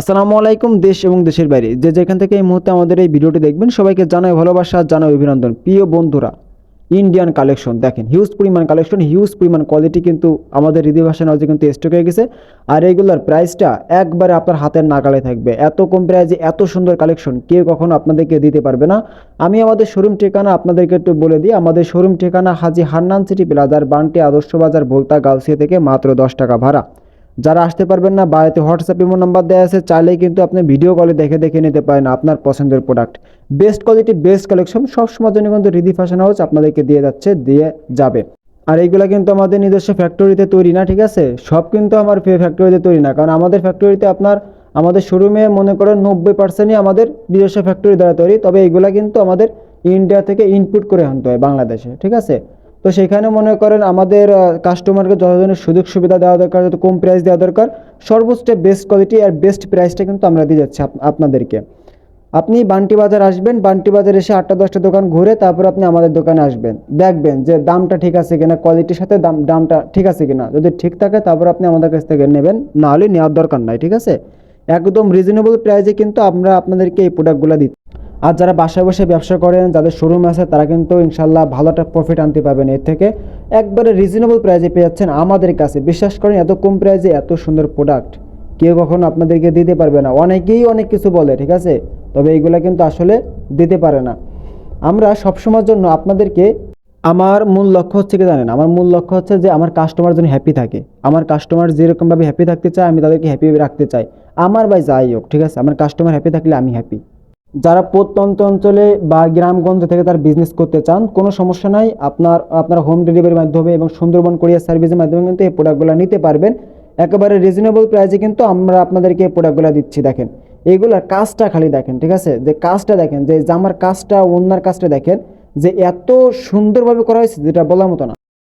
আসসালামু আলাইকুম দেশ এবং দেশের বাইরে। যে যেখান থেকে এই মুহূর্তে আমাদের এই ভিডিওটি দেখবেন, সবাইকে জানাই ভালোবাসা, জানাই অভিনন্দন। প্রিয় বন্ধুরা ইন্ডিয়ান কালেকশন দেখেন হিউজ পরিমাণ কালেকশন হিউজ পরিমাণ কোয়ালিটি কিন্তু আমাদের হৃদয় ভাষা নাওজে কিন্তু স্টক হয়ে গেছে। আর এগুলোর প্রাইসটা একবারে আপনার হাতের নাগালে থাকবে। এত কম প্রাইসে এত সুন্দর কালেকশন কেউ কখনো আপনাদেরকে দিতে পারবে না। আমি আমাদের শোরুম ঠিকানা আপনাদেরকে একটু বলে দিই। আমাদের শোরুম ঠিকানা হাজি হান্নান সিটি প্লাজার বান্টি আদর্শ বাজার, ভোলতা, গাউসিয়া থেকে মাত্র দশ টাকা ভাড়া। যারা আসতে পারবেন না, বাড়িতে হোয়াটসঅ্যাপ ইমো নাম্বার দেওয়া আছে, চাইলেই কিন্তু আপনি ভিডিও কলে দেখে দেখে নিতে পারেন আপনার পছন্দের product best quality best collection সবসময়ের জন্য কিন্তু রিদি ফ্যাশন হাউস আপনাদেরকে দিয়ে যাচ্ছে, দিয়ে যাবে। আর এইগুলো কিন্তু আমাদের নিজস্ব ফ্যাক্টরিতে তৈরি না, ঠিক আছে? সব কিন্তু আমার ফ্যাক্টরিতে তৈরি না, কারণ আমাদের ফ্যাক্টরিতে আপনার, আমাদের শোরুমে মনে করেন নব্বই পার্সেন্টই আমাদের নিজস্ব ফ্যাক্টরি দ্বারা তৈরি, তবে এইগুলা কিন্তু আমাদের ইন্ডিয়া থেকে ইনপুট করে আনতে হয়, বাংলাদেশে, ঠিক আছে? তো সেখানে মনে করেন আমাদের কাস্টমারকে যত ধরনের সুযোগ সুবিধা দেওয়া দরকার যত কম প্রাইস দেওয়া দরকার, সর্বোচ্চ বেস্ট কোয়ালিটি আর বেস্ট প্রাইসটা কিন্তু আমরা দিয়ে যাচ্ছি আপনাদেরকে। আপনি বান্টি বাজার আসবেন, বান্টি বাজার এসে আটটা দশটা দোকান ঘুরে তারপর আপনি আমাদের দোকানে আসবেন। দেখবেন যে দামটা ঠিক আছে কিনা কোয়ালিটির সাথে দাম, দামটা ঠিক আছে কিনা। যদি ঠিক থাকে তারপর আপনি আমাদের কাছ থেকে নেবেন না হলে নেওয়ার দরকার নাই, ঠিক আছে? একদম রিজনেবল প্রাইসে কিন্তু আমরা আপনাদেরকে এই প্রোডাক্টগুলো দিচ্ছি। আর যারা বাসায় বসে ব্যবসা করেন, যাদের শোরুম আছে, তারা কিন্তু ইনশাল্লাহ ভালো একটা প্রফিট আনতে পারবেন। এর থেকে একবারে রিজনেবল প্রাইসে পেয়ে যাচ্ছেন আমাদের কাছে। বিশ্বাস করেন, এত কম প্রাইসে এত সুন্দর প্রোডাক্ট কেউ কখনো আপনাদেরকে দিতে পারবে না। অনেকেই অনেক কিছু বলে, ঠিক আছে? তবে এইগুলা কিন্তু আসলে দিতে পারে না। আমরা সবসময়ের জন্য আপনাদেরকে আমার মূল লক্ষ্য হচ্ছে কি জানেন? আমার মূল লক্ষ্য হচ্ছে যে আমার কাস্টমার যেন হ্যাপি থাকে। আমার কাস্টমার যেরকমভাবে হ্যাপি থাকতে চায়, আমি তাদেরকে হ্যাপি রাখতে চাই। আমার বাই যাই হোক, ঠিক আছে? আমার কাস্টমার হ্যাপি থাকলে আমি হ্যাপি যারা প্রত্যন্ত অঞ্চলে বা গ্রামগঞ্জ থেকে তার বিজনেস করতে চান, কোনো সমস্যা নাই। আপনার আপনার হোম ডেলিভারির মাধ্যমে এবং সুন্দরবন কোরিয়ার সার্ভিসের মাধ্যমে কিন্তু এই প্রোডাক্টগুলো নিতে পারবেন। একেবারে রিজনেবল প্রাইসে কিন্তু আমরা আপনাদেরকে এই প্রোডাক্টগুলো দিচ্ছি, দেখেন। এইগুলার কাজটা খালি দেখেন, ঠিক আছে? যে কাজটা দেখেন, যে জামার কাজটা ওনার কাজটা দেখেন, যে এত সুন্দরভাবে করা হয়েছে, যেটা বলার মতো না।